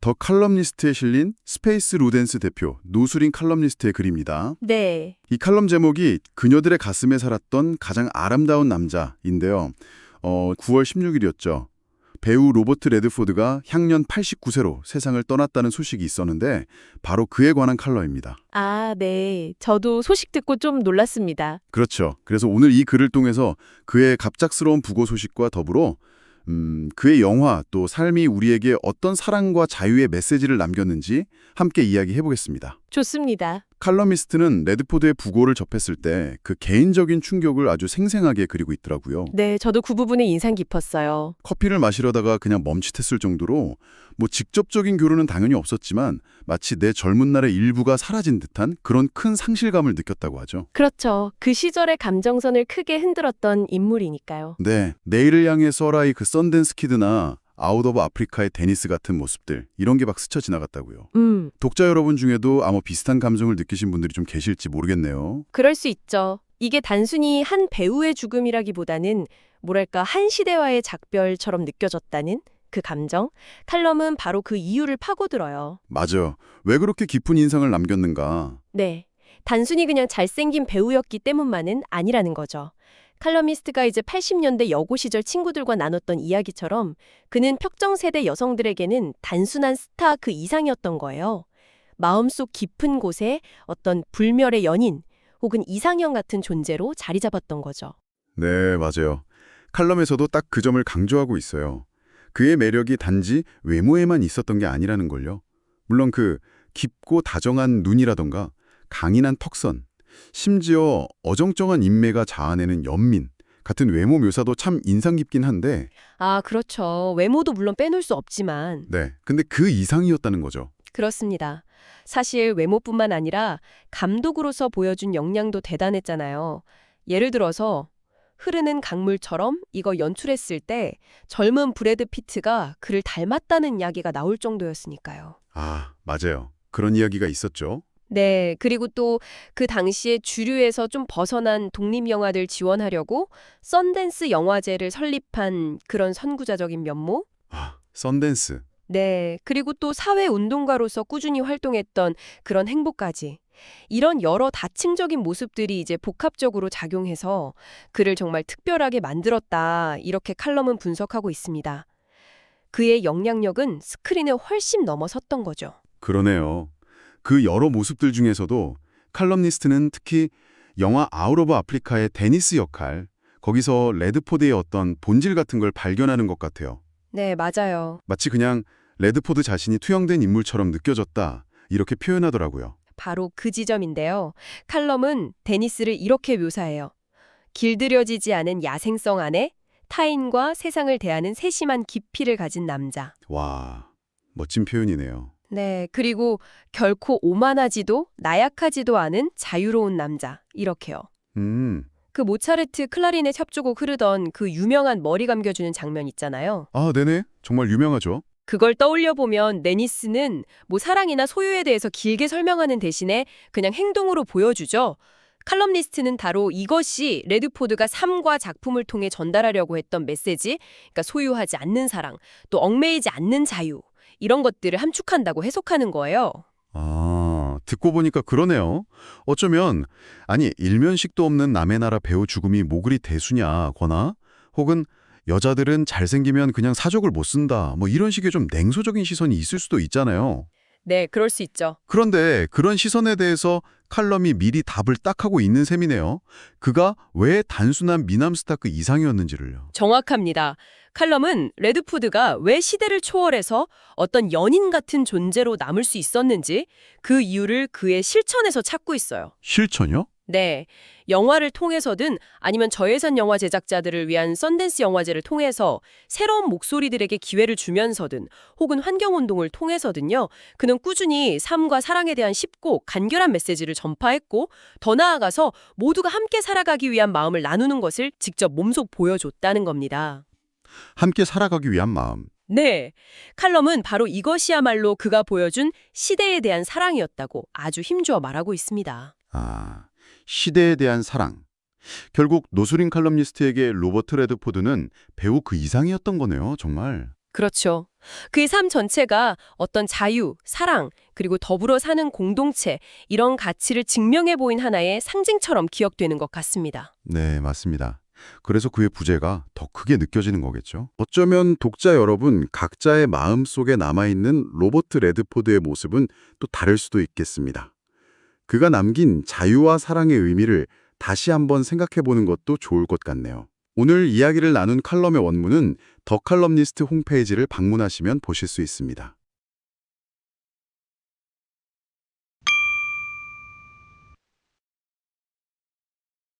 더 칼럼니스트에 실린 스페이스 루덴스 대표 노수린 칼럼니스트의 글입니다. 네. 이 칼럼 제목이 그녀들의 가슴에 살았던 가장 아름다운 남자인데요. 어, 9월 16일이었죠. 배우 로버트 레드포드가 향년 89세로 세상을 떠났다는 소식이 있었는데 바로 그에 관한 칼럼입니다. 아, 네. 저도 소식 듣고 좀 놀랐습니다. 그렇죠. 그래서 오늘 이 글을 통해서 그의 갑작스러운 부고 소식과 더불어 음, 그의 영화 또 삶이 우리에게 어떤 사랑과 자유의 메시지를 남겼는지 함께 이야기해 보겠습니다. 좋습니다. 칼럼니스트는 레드포드의 부고를 접했을 때 그 개인적인 충격을 아주 생생하게 그리고 있더라고요. 네, 저도 그 부분에 인상 깊었어요. 커피를 마시려다가 그냥 멈칫했을 정도로 뭐 직접적인 교류는 당연히 없었지만 마치 내 젊은 날의 일부가 사라진 듯한 그런 큰 상실감을 느꼈다고 하죠. 그렇죠. 그 시절의 감정선을 크게 흔들었던 인물이니까요. 네, 내일을 향해 써라이 그 썬댄스 키드나 아웃 오브 아프리카의 데니스 같은 모습들 이런 게 막 스쳐 지나갔다고요. 음, 독자 여러분 중에도 아마 비슷한 감정을 느끼신 분들이 좀 계실지 모르겠네요. 그럴 수 있죠. 이게 단순히 한 배우의 죽음이라기보다는 뭐랄까 한 시대와의 작별처럼 느껴졌다는 그 감정? 칼럼은 바로 그 이유를 파고들어요. 맞아. 왜 그렇게 깊은 인상을 남겼는가? 네. 단순히 그냥 잘생긴 배우였기 때문만은 아니라는 거죠. 칼럼니스트가 이제 80년대 여고 시절 친구들과 나눴던 이야기처럼 그는 혁정 세대 여성들에게는 단순한 스타 그 이상이었던 거예요. 마음속 깊은 곳에 어떤 불멸의 연인 혹은 이상형 같은 존재로 자리 잡았던 거죠. 네, 맞아요. 칼럼에서도 딱 그 점을 강조하고 있어요. 그의 매력이 단지 외모에만 있었던 게 아니라는 걸요. 물론 그 깊고 다정한 눈이라던가 강인한 턱선, 심지어 어정쩡한 인매가 자아내는 연민 같은 외모 묘사도 참 인상 깊긴 한데 아, 그렇죠. 외모도 물론 빼놓을 수 없지만 네, 근데 그 이상이었다는 거죠. 그렇습니다. 사실 외모뿐만 아니라 감독으로서 보여준 역량도 대단했잖아요. 예를 들어서 흐르는 강물처럼 이거 연출했을 때 젊은 브래드 피트가 그를 닮았다는 이야기가 나올 정도였으니까요. 아, 맞아요. 그런 이야기가 있었죠. 네, 그리고 또 그 당시에 주류에서 좀 벗어난 독립영화들 지원하려고 썬댄스 영화제를 설립한 그런 선구자적인 면모? 아, 썬댄스. 네, 그리고 또 사회운동가로서 꾸준히 활동했던 그런 행보까지. 이런 여러 다층적인 모습들이 이제 복합적으로 작용해서 그를 정말 특별하게 만들었다. 이렇게 칼럼은 분석하고 있습니다. 그의 영향력은 스크린에 훨씬 넘어섰던 거죠. 그러네요. 그 여러 모습들 중에서도 칼럼니스트는 특히 영화 아웃 오브 아프리카의 데니스 역할, 거기서 레드포드의 어떤 본질 같은 걸 발견하는 것 같아요. 네, 맞아요. 마치 그냥 레드포드 자신이 투영된 인물처럼 느껴졌다, 이렇게 표현하더라고요. 바로 그 지점인데요. 칼럼은 데니스를 이렇게 묘사해요. 길들여지지 않은 야생성 안에 타인과 세상을 대하는 세심한 깊이를 가진 남자. 와, 멋진 표현이네요. 네, 그리고 결코 오만하지도 나약하지도 않은 자유로운 남자. 이렇게요. 음, 그 모차르트 클라리넷 협주곡 흐르던 그 유명한 머리 감겨주는 장면 있잖아요. 아, 네네. 정말 유명하죠. 그걸 떠올려 보면 데니스는 뭐 사랑이나 소유에 대해서 길게 설명하는 대신에 그냥 행동으로 보여주죠. 칼럼니스트는 바로 이것이 레드포드가 삶과 작품을 통해 전달하려고 했던 메시지, 그러니까 소유하지 않는 사랑, 또 얽매이지 않는 자유, 이런 것들을 함축한다고 해석하는 거예요. 아, 듣고 보니까 그러네요. 어쩌면 아니 일면식도 없는 남의 나라 배우 죽음이 모글이 대수냐거나 혹은 여자들은 잘생기면 그냥 사족을 못 쓴다 뭐 이런 식의 좀 냉소적인 시선이 있을 수도 있잖아요. 네, 그럴 수 있죠. 그런데 그런 시선에 대해서 칼럼이 미리 답을 딱 하고 있는 셈이네요. 그가 왜 단순한 미남 스타크 이상이었는지를요. 정확합니다. 칼럼은 레드푸드가 왜 시대를 초월해서 어떤 연인 같은 존재로 남을 수 있었는지 그 이유를 그의 실천에서 찾고 있어요. 실천이요? 네. 영화를 통해서든 아니면 저예산 영화 제작자들을 위한 썬댄스 영화제를 통해서 새로운 목소리들에게 기회를 주면서든 혹은 환경운동을 통해서든요. 그는 꾸준히 삶과 사랑에 대한 쉽고 간결한 메시지를 전파했고 더 나아가서 모두가 함께 살아가기 위한 마음을 나누는 것을 직접 몸소 보여줬다는 겁니다. 함께 살아가기 위한 마음. 네. 칼럼은 바로 이것이야말로 그가 보여준 시대에 대한 사랑이었다고 아주 힘주어 말하고 있습니다. 아, 시대에 대한 사랑. 결국 노수린 칼럼니스트에게 로버트 레드포드는 배우 그 이상이었던 거네요, 정말. 그렇죠. 그의 삶 전체가 어떤 자유, 사랑, 그리고 더불어 사는 공동체, 이런 가치를 증명해 보인 하나의 상징처럼 기억되는 것 같습니다. 네, 맞습니다. 그래서 그의 부재가 더 크게 느껴지는 거겠죠. 어쩌면 독자 여러분 각자의 마음 속에 남아있는 로버트 레드포드의 모습은 또 다를 수도 있겠습니다. 그가 남긴 자유와 사랑의 의미를 다시 한번 생각해 보는 것도 좋을 것 같네요. 오늘 이야기를 나눈 칼럼의 원문은 더 칼럼니스트 홈페이지를 방문하시면 보실 수 있습니다.